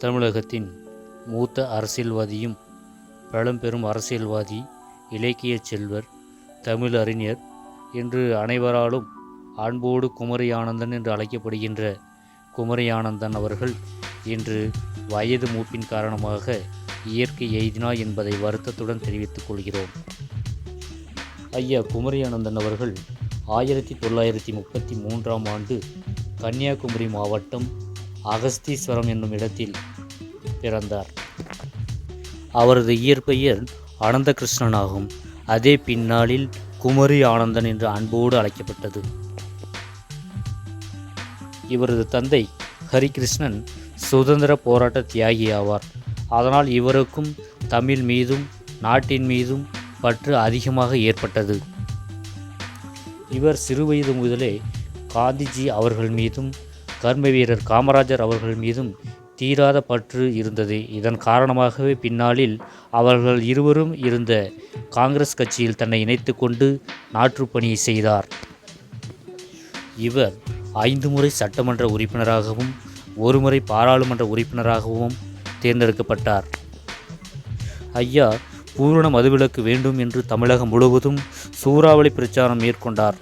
தமிழகத்தின் மூத்த அரசியல்வாதியும் பழம்பெரும் அரசியல்வாதி இலக்கிய செல்வர் தமிழ் அறிஞர் என்று அனைவராலும் அன்போடு குமரி ஆனந்தன் என்று அழைக்கப்படுகின்ற குமரி ஆனந்தன் அவர்கள் இன்று வயது மூப்பின் காரணமாக இயற்கை எய்தினா என்பதை வருத்தத்துடன் தெரிவித்துக் கொள்கிறோம். ஐயா குமரி ஆனந்தன் அவர்கள் ஆயிரத்தி தொள்ளாயிரத்தி முப்பத்தி மூன்றாம் ஆண்டு கன்னியாகுமரி மாவட்டம் அகஸ்தீஸ்வரம் என்னும் இடத்தில் பிறந்தார். அவரது இயற்பெயர் அனந்தகிருஷ்ணன் ஆகும் அதே பின்னாளில் குமரி ஆனந்தன் என்று அன்போடு அழைக்கப்பட்டது. இவரது தந்தை ஹரிகிருஷ்ணன் சுதந்திர போராட்ட தியாகி ஆவார். அதனால் இவருக்கும் தமிழ் மீதும் நாட்டின் மீதும் பற்று அதிகமாக ஏற்பட்டது. இவர் சிறுவயது முதலே காந்திஜி அவர்கள் மீதும் கர்ம வீரர் காமராஜர் அவர்கள் மீதும் தீராத பற்று இருந்தது. இதன் காரணமாகவே பின்னாளில் அவர்கள் இருவரும் இருந்த காங்கிரஸ் கட்சியில் தன்னை இணைத்து கொண்டு நாற்றுப்பணியை செய்தார். இவர் ஐந்து முறை சட்டமன்ற உறுப்பினராகவும் ஒருமுறை பாராளுமன்ற உறுப்பினராகவும் தேர்ந்தெடுக்கப்பட்டார். ஐயா பூரண மதுவிலக்கு வேண்டும் என்று தமிழகம் முழுவதும் சூறாவளி பிரச்சாரம் மேற்கொண்டார்.